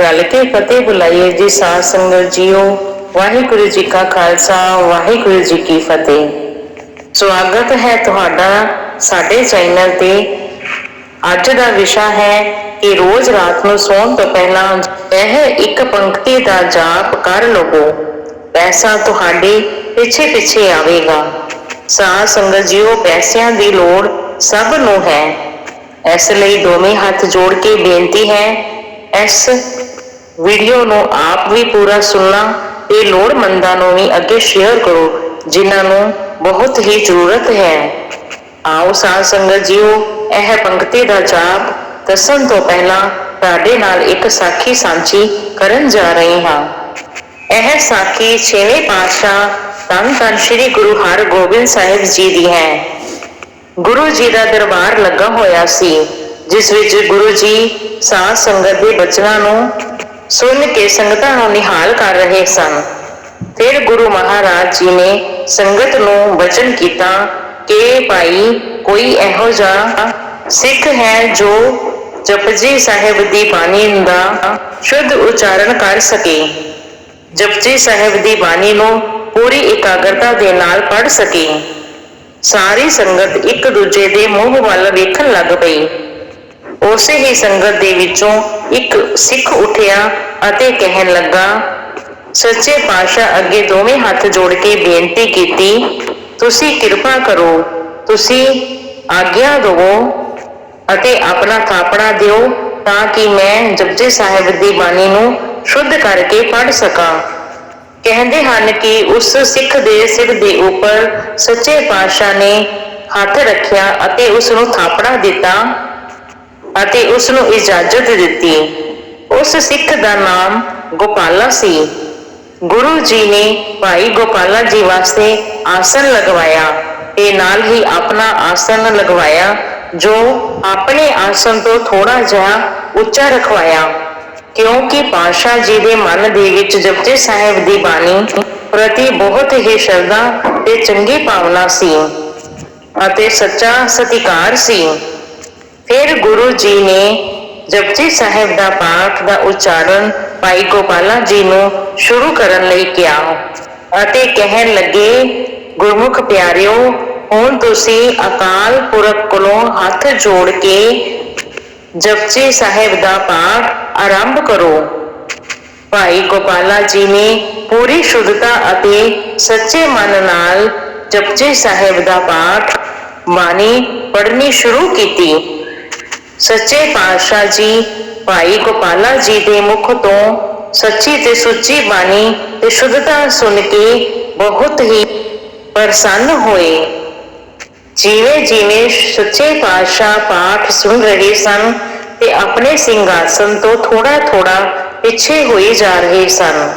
ਰਲ ਕੇ ਫਤਿਹ ਬੁਲਾਈਏ ਜੀ ਸਾਧ ਸੰਗਤ ਜੀਓ। ਵਾਹਿਗੁਰੂ ਜੀ ਕਾ ਖਾਲਸਾ, ਵਾਹਿਗੁਰੂ ਜੀ ਕੀ ਫਤਿਹ। ਸਵਾਗਤ ਹੈ ਤੁਹਾਡਾ ਸਾਡੇ ਚੈਨਲ ਤੇ। ਅੱਜ ਦਾ ਵਿਸ਼ਾ ਹੈ ਕਿ ਰੋਜ਼ ਰਾਤ ਨੂੰ ਸੌਣ ਤੋਂ ਪਹਿਲਾਂ ਇਹ ਇੱਕ ਪੰਕਤੀ ਦਾ ਜਾਪ ਕਰ ਲਵੋ। ਪੈਸਾ ਤੁਹਾਡੇ ਪਿੱਛੇ ਪਿੱਛੇ ਆਵੇਗਾ। ਸਾਧ ਸੰਗਤ ਜੀਓ, ਪੈਸਿਆਂ ਦੀ ਲੋੜ ਸਭ ਨੂੰ ਹੈ। ਇਸ ਲਈ ਦੋਵੇਂ ਹੱਥ ਜੋੜ ਕੇ ਬੇਨਤੀ ਹੈ, ਇਸ ਵੀਡੀਓ ਨੂੰ ਆਪ ਵੀ ਪੂਰਾ ਸੁਣਨਾ ਤੇ ਲੋੜਮੰਦਾਂ ਨੂੰ ਵੀ ਅੱਗੇ ਸ਼ੇਅਰ ਕਰੋ, ਜਿਨ੍ਹਾਂ ਨੂੰ ਬਹੁਤ ਹੀ ਜ਼ਰੂਰਤ ਹੈ। ਆਓ ਸਾਧ ਸੰਗਤ ਜੀਓ, ਇਹ ਪੰਕਤੀ ਦਾ ਜਾਪ ਦੱਸਣ ਤੋਂ ਪਹਿਲਾਂ ਤੁਹਾਡੇ ਨਾਲ ਇੱਕ ਸਾਖੀ ਸਾਂਝੀ ਕਰਨ ਜਾ ਰਹੀ ਹਾਂ। ਇਹ ਸਾਖੀ ਛੇਵੇਂ ਪਾਤਸ਼ਾਹ ਧੰਨ ਧੰਨ ਸ੍ਰੀ ਗੁਰੂ ਹਰਗੋਬਿੰਦ ਸਾਹਿਬ ਜੀ ਦੀ ਹੈ। ਗੁਰੂ ਜੀ ਦਾ ਦਰਬਾਰ ਲੱਗਾ ਹੋਇਆ ਸੀ, ਜਿਸ ਵਿੱਚ ਗੁਰੂ ਜੀ ਸਾਧ ਸੰਗਤ ਦੇ ਬਚਨਾਂ ਨੂੰ ਸੁਣ ਕੇ ਸੰਗਤਾਂ ਨੂੰ ਨਿਹਾਲ ਕਰ ਰਹੇ ਸਨ। ਫਿਰ ਗੁਰੂ ਮਹਾਰਾਜ ਜੀ ਨੇ ਸੰਗਤ ਨੂੰ ਵਚਨ ਕੀਤਾ ਕਿ ਭਾਈ, ਕੋਈ ਇਹੋ ਜਿਹਾ ਸਿੱਖ ਹੈ ਜੋ ਜਪਜੀ ਸਾਹਿਬ ਦੀ ਬਾਣੀ ਦਾ ਸ਼ੁੱਧ ਉਚਾਰਨ ਕਰ ਸਕੇ। ਜਪਜੀ ਸਾਹਿਬ ਦੀ ਬਾਣੀ ਨੂੰ ਪੂਰੀ ਇਕਾਗਰਤਾ ਦੇ ਨਾਲ ਪੜ੍ਹ ਸਕੇ। ਸਾਰੀ ਸੰਗਤ ਇੱਕ ਦੂਜੇ ਦੇ ਮੂੰਹ ਵੱਲ ਵੇਖਣ ਲੱਗ ਪਈ। ਉਸੇ ਹੀ ਸੰਗਤ ਦੇ ਵਿੱਚੋਂ ਇੱਕ ਸਿੱਖ ਉੱਠਿਆ ਅਤੇ ਕਹਿਣ ਲੱਗਾ, ਸੱਚੇ ਪਾਤਸ਼ਾਹ ਅੱਗੇ ਦੋਵੇਂ ਹੱਥ ਜੋੜ ਕੇ ਬੇਨਤੀ ਕੀਤੀ, ਤੁਸੀਂ ਕਿਰਪਾ ਕਰੋ, ਤੁਸੀਂ ਆਗਿਆ ਦਿਵੋ ਅਤੇ ਆਪਣਾ ਥਾਪੜਾ ਦਿਓ ਤਾਂ ਕਿ ਮੈਂ ਜਪਜੀ ਸਾਹਿਬ ਦੀ ਬਾਣੀ ਨੂੰ ਸ਼ੁੱਧ ਕਰਕੇ ਪੜ੍ਹ ਸਕਾਂ। ਕਹਿੰਦੇ ਹਨ ਕਿ ਉਸ ਸਿੱਖ ਦੇ ਸਿਰ ਦੇ ਉੱਪਰ ਸੱਚੇ ਪਾਤਸ਼ਾਹ ਨੇ ਹੱਥ ਰੱਖਿਆ ਅਤੇ ਉਸ ਨੂੰ ਥਾਪੜਾ ਦਿੱਤਾ। ਅਤੇ ਉਸ ਨੂੰ ਇਜਾਜ਼ਤ ਦਿੱਤੀ। ਉਸ ਸਿੱਖ ਦਾ ਨਾਮ ਗੋਪਾਲਾ ਸੀ। ਗੁਰੂ ਜੀ ਨੇ ਭਾਈ ਗੋਪਾਲਾ ਜੀ ਵਾਸਤੇ ਆਸਨ ਲਗਵਾਇਆ ਤੇ ਨਾਲ ਹੀ ਆਪਣਾ ਆਸਨ ਲਗਵਾਇਆ, ਜੋ ਆਪਣੇ ਆਸਨ ਤੋਂ ਥੋੜਾ ਜਿਹਾ ਉੱਚਾ ਰਖਵਾਇਆ। ਕਿਉਂਕਿ ਪਾਸ਼ਾ ਜੀ ਦੇ ਮਨ ਦੇ ਵਿੱਚ ਜਪਜੀ ਸਾਹਿਬ ਦੀ ਬਾਣੀ ਪ੍ਰਤੀ ਬਹੁਤ ਹੀ ਸ਼ਰਧਾ ਤੇ ਚੰਗੀ ਭਾਵਨਾ ਸੀ ਅਤੇ ਸੱਚਾ ਸਤਿਕਾਰ ਸੀ। ਫਿਰ ਗੁਰੂ ਜੀ ਨੇ ਜਪਜੀ ਸਾਹਿਬ ਦਾ ਪਾਠ ਦਾ ਉਚਾਰਨ ਭਾਈ ਗੋਪਾਲਾ ਜੀ ਨੂੰ ਸ਼ੁਰੂ ਕਰਨ ਲਈ ਕਿਹਾ ਅਤੇ ਕਹਿਣ ਲੱਗੇ, ਗੁਰਮੁਖ ਪਿਆਰਿਓ, ਹੁਣ ਤੁਸੀਂ ਅਕਾਲ ਪੁਰਖ ਕੋਲੋਂ ਹੱਥ ਜੋੜ ਕੇ ਜਪਜੀ ਸਾਹਿਬ ਦਾ ਪਾਠ ਆਰੰਭ ਕਰੋ। ਭਾਈ ਗੋਪਾਲਾ ਜੀ ਨੇ ਪੂਰੀ ਸ਼ੁੱਧਤਾ ਅਤੇ ਸੱਚੇ ਮਨ ਨਾਲ ਜਪਜੀ ਸਾਹਿਬ ਦਾ ਪਾਠ ਬਾਣੀ ਪੜ੍ਹਨੀ ਸ਼ੁਰੂ ਕੀਤੀ। ਸੱਚੇ ਪਾਤਸ਼ਾਹ ਜੀ, ਭਾਈ ਗੋਪਾਲਾ ਜੀ ਦੇ ਮੁਖ ਤੋਂ ਸੱਚੀ ਤੇ ਸੁੱਚੀ ਬਾਣੀ ਤੇ ਸ਼ੁੱਧਤਾ ਸੁਣ ਕੇ ਬਹੁਤ ਹੀ ਪ੍ਰਸੰਨ ਹੋਏ। ਜਿਵੇਂ ਜਿਵੇਂ ਸੱਚੇ ਪਾਤਸ਼ਾਹ ਪਾਠ ਸੁਣ ਰਹੇ ਸਨ ਤੇ ਆਪਣੇ ਸਿੰਘਾਸਨ ਤੋਂ ਥੋੜਾ ਥੋੜਾ ਪਿੱਛੇ ਹੋਈ ਜਾ ਰਹੇ ਸਨ।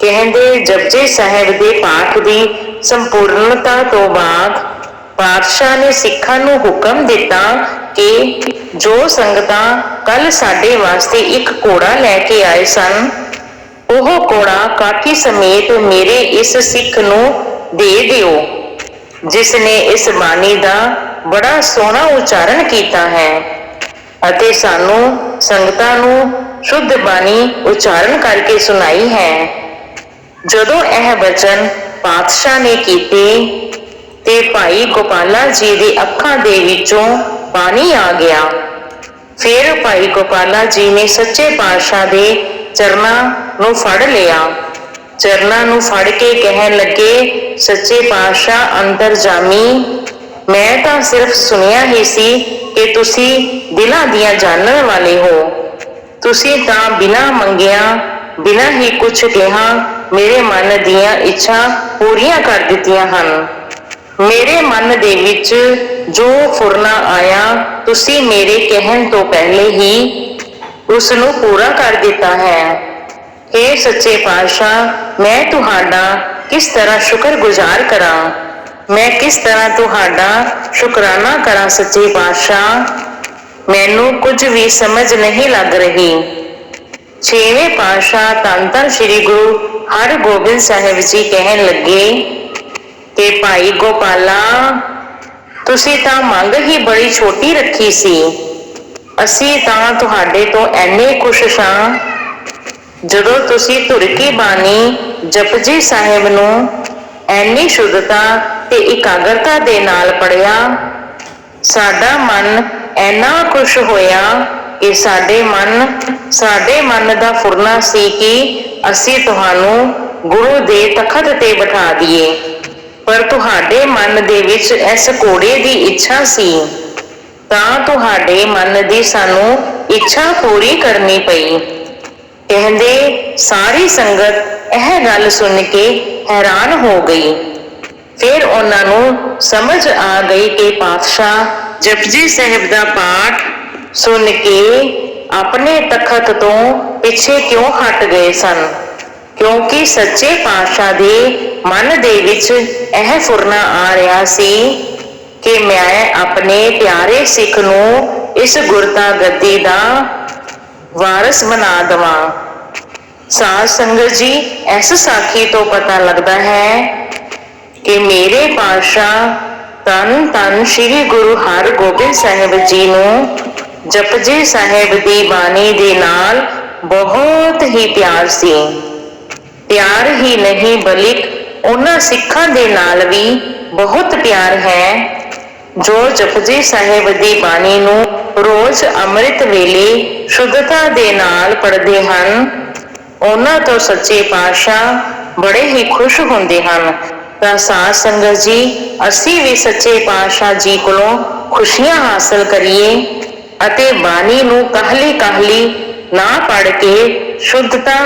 ਕਹਿੰਦੇ ਜਪਜੀ ਸਾਹਿਬ ਦੇ ਪਾਠ ਦੀ ਸੰਪੂਰਨਤਾ ਤੋਂ ਬਾਅਦ ਪਾਤਸ਼ਾਹ ਨੇ ਸਿੱਖਾਂ ਨੂੰ ਹੁਕਮ ਦਿੱਤਾ ਕਿ ਜੋ ਸੰਗਤਾਂ ਕੱਲ ਸਾਡੇ ਵਾਸਤੇ ਇੱਕ ਘੋੜਾ ਲੈ ਕੇ ਆਏ ਸਨ, ਉਹ ਘੋੜਾ ਕਾਠੀ ਸਮੇਤ ਮੇਰੇ ਇਸ ਸਿੱਖ ਨੂੰ ਦੇ ਦਿਓ, ਜਿਸ ਨੇ ਇਸ ਬਾਣੀ ਦਾ ਬੜਾ ਸੋਹਣਾ ਉਚਾਰਨ ਕੀਤਾ ਹੈ ਅਤੇ ਸਾਨੂੰ ਸੰਗਤਾਂ ਨੂੰ ਸ਼ੁੱਧ ਬਾਣੀ ਉਚਾਰਨ ਕਰਕੇ ਸੁਣਾਈ ਹੈ। ਜਦੋਂ ਇਹ ਬਚਨ ਪਾਤਸ਼ਾਹ ਨੇ ਕੀਤੇ, ਤੇ ਭਾਈ ਗੋਪਾਲਾ ਜੀ ਦੀ ਅੱਖਾਂ ਦੇ ਵਿੱਚੋਂ ਪਾਣੀ ਆ ਗਿਆ। ਫਿਰ ਭਾਈ ਗੋਪਾਲਾ ਜੀ ਨੇ ਸੱਚੇ ਪਾਤਸ਼ਾਹ ਦੇ ਚਰਨਾਂ ਨੂੰ ਫੜ ਲਿਆ। ਚਰਨਾਂ ਨੂੰ ਫੜ ਕੇ ਕਹਿਣ ਲੱਗੇ, ਸੱਚੇ ਪਾਤਸ਼ਾਹ, ਅੰਦਰ ਜਾਮੀ। ਮੈਂ ਤਾਂ ਸਿਰਫ ਸੁਣਿਆ ਹੀ ਸੀ ਕਿ ਤੁਸੀਂ ਦਿਲਾਂ ਦੀਆਂ ਜਾਣਨ ਵਾਲੇ ਹੋ। ਤੁਸੀਂ ਤਾਂ ਬਿਨਾਂ ਮੰਗਿਆ, ਬਿਨਾਂ ਹੀ ਕੁਝ ਕਿਹਾ, ਮੇਰੇ ਮਨ ਦੀਆਂ ਇੱਛਾ ਪੂਰੀਆਂ ਕਰ ਦਿੱਤੀਆਂ ਹਨ। ਮੇਰੇ ਮਨ ਦੇ ਵਿੱਚ ਜੋ ਫੁਰਨਾ ਆਇਆ, ਤੁਸੀਂ ਮੇਰੇ ਕਹਿਣ ਤੋਂ ਪਹਿਲੇ ਹੀ ਉਸ ਨੂੰ ਪੂਰਾ ਕਰ ਦਿੱਤਾ ਹੈ। हे ਸੱਚੇ ਪਾਤਸ਼ਾਹ, ਮੈਂ ਤੁਹਾਡਾ ਕਿਸ ਤਰ੍ਹਾਂ ਸ਼ੁਕਰਗੁਜ਼ਾਰ ਕਰਾਂ? ਮੈਂ ਕਿਸ ਤਰ੍ਹਾਂ ਤੁਹਾਡਾ ਸ਼ੁਕਰਾਨਾ ਕਰਾਂ, ਸੱਚੇ ਪਾਤਸ਼ਾਹ? ਮੈਨੂੰ ਕੁਝ ਵੀ ਸਮਝ ਨਹੀਂ ਲੱਗ ਰਹੀ। ਛੇਵੇਂ ਪਾਤਸ਼ਾਹ ਧੰਨ ਧੰਨ ਸ੍ਰੀ ਗੁਰੂ ਹਰਗੋਬਿੰਦ ਸਾਹਿਬ ਜੀ ਕਹਿਣ ਲੱਗੇ ਕਿ ਭਾਈ ਗੋਪਾਲਾ, ਤੁਸੀਂ ਤਾਂ ਮੰਗ ਹੀ ਬੜੀ ਛੋਟੀ ਰੱਖੀ ਸੀ। ਅਸੀਂ ਤਾਂ ਤੁਹਾਡੇ ਤੋਂ ਐਨੇ ਖੁਸ਼ ਸਾਂ, ਜਦੋਂ ਤੁਸੀਂ ਤੁਰਕੀ ਬਾਣੀ ਜਪਜੀ ਸਾਹਿਬ ਨੂੰ ਐਨੀ ਸ਼ੁੱਧਤਾ ਤੇ ਇਕਾਗਰਤਾ ਦੇ ਨਾਲ ਪੜਿਆ ਸਾਡਾ ਮਨ ਐਨਾ ਖੁਸ਼ ਹੋਇਆ ਕਿ ਸਾਡੇ ਮਨ ਸਾਡੇ ਮਨ ਦਾ ਫੁਰਨਾ ਸੀ ਕਿ ਅਸੀਂ ਤੁਹਾਨੂੰ ਗੁਰੂ ਦੇ ਤਖਤ ਤੇ ਬਿਠਾ ਦਈਏ। ਪਰ ਤੁਹਾਡੇ ਮਨ ਦੇ ਵਿੱਚ ਇਸ ਘੋੜੇ ਦੀ ਇੱਛਾ ਸੀ, ਤਾਂ ਤੁਹਾਡੇ ਮਨ ਦੀ ਸਾਨੂੰ ਇੱਛਾ ਪੂਰੀ ਕਰਨੀ ਪਈ। ਕਹਿੰਦੇ, ਸਾਰੀ ਸੰਗਤ ਇਹ ਗੱਲ ਸੁਣ ਕੇ ਹੈਰਾਨ ਹੋ ਗਈ। ਫਿਰ ਉਹਨਾਂ ਨੂੰ ਸਮਝ ਆ ਗਈ ਕਿ ਪਾਤਸ਼ਾਹ ਜਪਜੀ ਸਾਹਿਬ ਦਾ ਪਾਠ ਸੁਣ ਕੇ ਆਪਣੇ ਤਖਤ ਤੋਂ ਪਿੱਛੇ ਕਿਉਂ ਹਟ ਗਏ ਸਨ? ਕਿਉਂਕਿ ਸੱਚੇ ਪਾਤਸ਼ਾਹ ਦੇ ਮਨ ਦੇ ਵਿੱਚ ਇਹ ਫੁਰਨਾ ਆ ਰਿਹਾ ਸੀ ਕਿ ਮੈਂ ਆਪਣੇ ਪਿਆਰੇ ਸਿੱਖ ਨੂੰ ਇਸ ਗੁਰਤਾ ਗੱਦੀ ਦਾ ਵਾਰਸ ਬਣਾ ਦਵਾਂ। ਸਾਧ ਸੰਗਤ ਜੀ, ਇਸ ਸਾਖੀ ਤੋਂ ਪਤਾ ਲੱਗਦਾ ਹੈ ਕਿ ਮੇਰੇ ਪਾਤਸ਼ਾਹ ਤਨ ਤਨ ਸ੍ਰੀ ਗੁਰੂ ਹਰਗੋਬਿੰਦ ਸਾਹਿਬ ਜੀ ਨੂੰ ਜਪਜੀ ਸਾਹਿਬ ਦੀ ਬਾਣੀ ਦੇ ਨਾਲ ਬਹੁਤ ਹੀ ਪਿਆਰ ਸੀ। ਪਿਆਰ ਹੀ ਨਹੀਂ, ਬਲਿਕ ਉਹਨਾਂ ਸਿੱਖਾਂ ਦੇ ਨਾਲ ਵੀ ਬਹੁਤ ਪਿਆਰ ਹੈ। ਜੋ ਜਪਜੀ ਸਾਹਿਬ ਦੀ ਬਾਣੀ ਨੂੰ ਰੋਜ਼ ਅੰਮ੍ਰਿਤ ਵੇਲੇ ਸ਼ੁੱਧਤਾ ਦੇ ਨਾਲ ਪੜ੍ਹਦੇ ਹਨ। ਉਹਨਾਂ ਤੋਂ ਸੱਚੇ ਪਾਤਸ਼ਾਹ ਬੜੇ ਹੀ ਖੁਸ਼ ਹੁੰਦੇ ਹਨ। ਤਾਂ ਸਾਧ ਸੰਗਤ ਜੀ, ਅਸੀਂ ਵੀ ਸੱਚੇ ਪਾਤਸ਼ਾਹ ਜੀ ਕੋਲੋਂ ਖੁਸ਼ੀਆਂ ਹਾਸਲ ਕਰੀਏ ਅਤੇ ਬਾਣੀ ਨੂੰ ਕਾਹਲੀ ਕਾਹਲੀ ਨਾ ਪੜ ਕੇ ਸ਼ੁੱਧਤਾ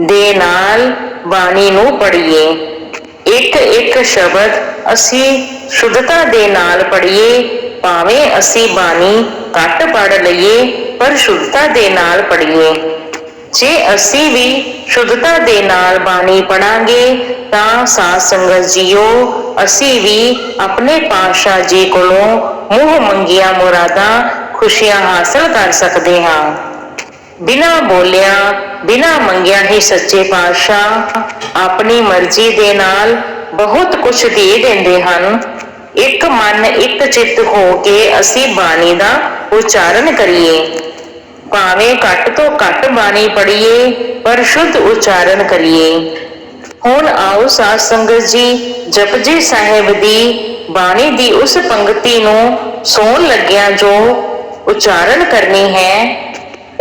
ਦੇ ਨਾਲ ਬਾਣੀ ਨੂੰ ਪੜ੍ਹੀਏ। ਇੱਕ ਇੱਕ ਸ਼ਬਦ ਅਸੀਂ ਸ਼ੁੱਧਤਾ ਦੇ ਨਾਲ ਪੜ੍ਹੀਏ, ਭਾਵੇਂ ਅਸੀਂ ਬਾਣੀ ਘੱਟ ਪੜ੍ਹ ਲਈਏ, ਪਰ ਸ਼ੁੱਧਤਾ ਦੇ ਨਾਲ ਪੜ੍ਹੀਏ। ਜੇ ਅਸੀਂ ਵੀ ਸ਼ੁੱਧਤਾ ਦੇ ਨਾਲ ਬਾਣੀ ਪੜਾਂਗੇ ਤਾਂ ਸਾਧ ਸੰਗਤ ਜੀਓ, ਅਸੀਂ ਵੀ ਆਪਣੇ ਪਾਤਸ਼ਾਹ ਜੀ ਕੋਲੋਂ ਮੂੰਹ ਮੰਗੀਆਂ ਮੁਰਾਦਾਂ ਖੁਸ਼ੀਆਂ ਹਾਸਲ ਕਰ ਸਕਦੇ ਹਾਂ। ਬਿਨਾ ਬੋਲਿਆ, ਬਿਨਾ ਮੰਗਿਆ ਹੀ ਸੱਚੇ ਪਾਤਸ਼ਾਹ ਆਪਣੀ ਮਰਜ਼ੀ ਦੇ ਨਾਲ ਬਹੁਤ ਕੁਝ ਦੇ ਦਿੰਦੇ ਹਨ। ਇੱਕ ਮਨ, ਇੱਕ ਚਿੱਤ ਹੋ ਕੇ ਅਸੀਂ ਬਾਣੀ ਦਾ ਉਚਾਰਨ ਕਰੀਏ। ਭਾਵੇਂ ਘੱਟ ਤੋਂ ਘੱਟ ਬਾਣੀ ਪੜ੍ਹੀਏ, ਪਰ ਸ਼ੁੱਧ ਉਚਾਰਨ ਕਰੀਏ। ਹੁਣ ਆਓ ਸਾਧ ਸੰਗਤ ਜੀ, ਜਪਜੀ ਸਾਹਿਬ ਦੀ ਬਾਣੀ ਦੀ ਉਸ ਪੰਕਤੀ ਨੂੰ ਸੌਣ ਲੱਗਿਆ ਜੋ ਉਚਾਰਨ ਕਰਨੀ ਹੈ।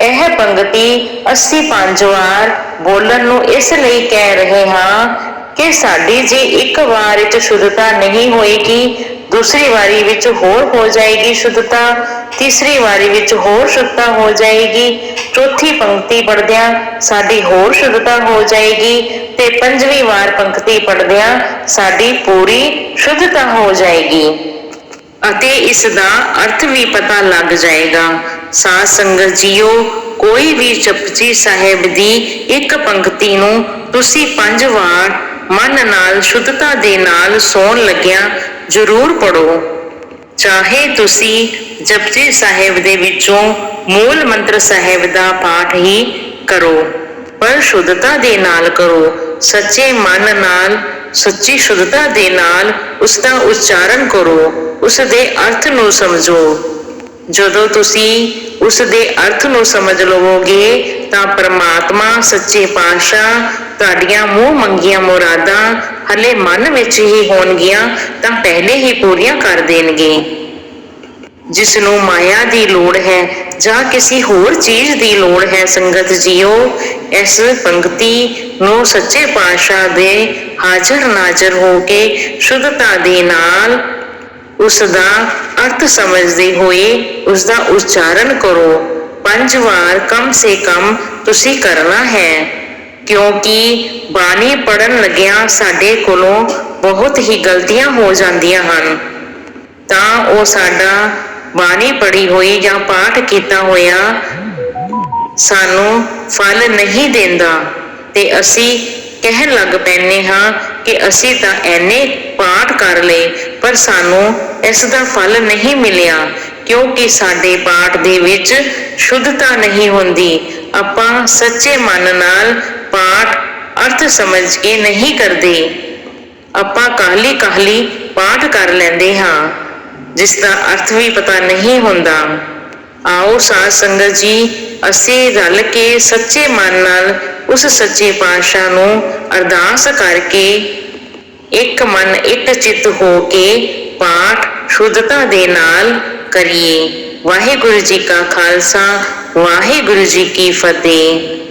ਇਹ ਪੰਗਤੀ ਅਸੀਂ ਪੰਜ ਵਾਰ ਬੋਲਣ ਨੂੰ ਇਸ ਲਈ ਕਹਿ ਰਹੇ ਹਾਂ ਕਿ ਸਾਡੀ ਜੇ ਇੱਕ ਵਾਰ ਵਿੱਚ ਸ਼ੁੱਧਤਾ ਨਹੀਂ ਹੋਏਗੀ, ਦੂਸਰੀ ਵਾਰੀ ਵਿੱਚ ਹੋਰ ਹੋ ਜਾਏਗੀ ਸ਼ੁੱਧਤਾ, ਤੀਸਰੀ ਵਾਰੀ ਵਿੱਚ ਹੋਰ ਸ਼ੁੱਧਤਾ ਹੋ ਜਾਏਗੀ, ਚੌਥੀ ਪੰਕਤੀ ਪੜਦਿਆਂ ਸਾਡੀ ਹੋਰ ਸ਼ੁੱਧਤਾ ਹੋ ਜਾਏਗੀ ਤੇ ਪੰਜਵੀਂ ਵਾਰ ਪੰਕਤੀ ਪੜਦਿਆਂ ਸਾਡੀ ਪੂਰੀ ਸ਼ੁੱਧਤਾ ਹੋ ਜਾਏਗੀ। ਅਤੇ ਇਸ ਦਾ ਅਰਥ ਵੀ ਪਤਾ ਲੱਗ ਜਾਏਗਾ। ਸਾਧ ਸੰਗਤ ਜੀਓ, ਕੋਈ ਵੀ ਜਪਜੀ ਸਾਹਿਬ ਦੀ ਇੱਕ ਪੰਕਤੀ ਨੂੰ ਤੁਸੀਂ ਪੰਜ ਵਾਰ ਮਨ ਨਾਲ, ਸ਼ੁੱਧਤਾ ਦੇ ਨਾਲ ਸੌਣ ਲੱਗਿਆ ਜ਼ਰੂਰ ਪੜੋ ਚਾਹੇ ਤੁਸੀਂ ਜਪਜੀ ਸਾਹਿਬ ਦੇ ਵਿੱਚੋਂ ਮੂਲ ਮੰਤਰ ਸਾਹਿਬ ਦਾ ਪਾਠ ਹੀ ਕਰੋ, ਪਰ ਸ਼ੁੱਧਤਾ ਦੇ ਨਾਲ ਕਰੋ। ਸੱਚੇ ਮਨ ਨਾਲ ਸੱਚੀ ਸ਼ੁੱਧਤਾ ਦੇ ਨਾਲ ਉਸ ਦਾ ਉਚਾਰਨ ਕਰੋ, ਉਸ ਦੇ ਅਰਥ ਨੂੰ ਸਮਝੋ। ਜਦੋਂ ਤੁਸੀਂ ਉਸ ਦੇ ਅਰਥ ਨੂੰ ਸਮਝ ਲਵੋਗੇ, ਤਾਂ ਪ੍ਰਮਾਤਮਾ, ਸੱਚੇ ਪਾਤਸ਼ਾਹ ਤੁਹਾਡੀਆਂ ਮੂੰਹ ਮੰਗੀਆਂ ਮੁਰਾਦਾਂ ਹਲੇ ਮਨ ਵਿੱਚ ਹੀ ਹੋਣਗੀਆਂ, ਤਾਂ ਪਹਿਲੇ ਹੀ ਪੂਰੀਆਂ ਕਰ ਦੇਣਗੇ। ਜਿਸ ਨੂੰ ਮਾਇਆ ਦੀ ਲੋੜ ਹੈ ਜਾਂ ਕਿਸੇ ਹੋਰ ਚੀਜ਼ ਦੀ ਲੋੜ ਹੈ, ਸੰਗਤ ਜੀਓ, ਇਸ ਪੰਕਤੀ ਨੂੰ ਸੱਚੇ ਪਾਤਸ਼ਾਹ ਦੇ ਹਾਜ਼ਰ ਨਾਜ਼ਰ ਹੋ ਕੇ ਸ਼ੁੱਧਤਾ ਦੇ ਨਾਲ ਉਸ ਦਾ ਅਰਥ ਸਮਝਦੇ ਹੋਏ ਉਸ ਦਾ ਉਚਾਰਨ ਕਰੋ। ਪੰਜ ਵਾਰ ਕਮ ਸੇ ਕਮ ਤੁਸੀਂ ਕਰਨਾ ਹੈ, ਕਿਉਂਕਿ ਬਾਣੀ ਪੜਨ ਲੱਗਿਆਂ ਸਾਡੇ ਕੋਲੋਂ ਬਹੁਤ ਹੀ ਗਲਤੀਆਂ ਹੋ ਜਾਂਦੀਆਂ ਹਨ। ਤਾਂ ਉਹ ਸਾਡਾ ਬਾਣੀ ਪੜੀ ਹੋਈ ਜਾਂ ਪਾਠ ਕੀਤਾ ਹੋਇਆ ਸਾਨੂੰ ਫਲ ਨਹੀਂ ਦਿੰਦਾ ਤੇ ਅਸੀਂ ਕਹਿਣ ਲੱਗ ਪੈਨੇ ਹਾਂ ਕਿ ਅਸੀਂ ਤਾਂ ਐਨੇ ਪਾਠ ਕਰ ਲਏ, ਪਰ ਸਾਨੂੰ ਇਸ ਦਾ ਫਲ ਨਹੀਂ ਮਿਲਿਆ, ਕਿਉਂਕਿ ਸਾਡੇ ਪਾਠ ਦੇ ਵਿੱਚ ਸ਼ੁੱਧਤਾ ਨਹੀਂ ਹੁੰਦੀ। ਆਪਾਂ ਸੱਚੇ ਮਨ ਨਾਲ ਪਾਠ ਅਰਥ ਸਮਝ ਕੇ ਨਹੀਂ ਕਰਦੇ। ਆਪਾਂ ਕਾਹਲੀ ਕਾਹਲੀ ਪਾਠ ਕਰ ਲੈਂਦੇ ਹਾਂ। ਜਿਸ ਦਾ ਅਰਥ ਵੀ ਪਤਾ ਨਹੀਂ ਹੁੰਦਾ। ਆਓ ਸਾਧ ਸੰਗਤ ਜੀ, ਅਸੀਂ ਰਲ ਕੇ ਸੱਚੇ ਮਨ ਨਾਲ ਉਸ ਸੱਚੇ ਪਾਤਸ਼ਾਹ ਨੂੰ ਅਰਦਾਸ ਕਰਕੇ ਇੱਕ ਮਨ ਇੱਕ ਚਿੱਤ ਹੋ ਕੇ ਪਾਠ ਸ਼ੁੱਧਤਾ ਦੇ ਨਾਲ ਕਰੀਏ। ਵਾਹਿਗੁਰੂ ਜੀ ਕਾ ਖਾਲਸਾ, ਵਾਹਿਗੁਰੂ ਜੀ ਕੀ ਫਤਿਹ।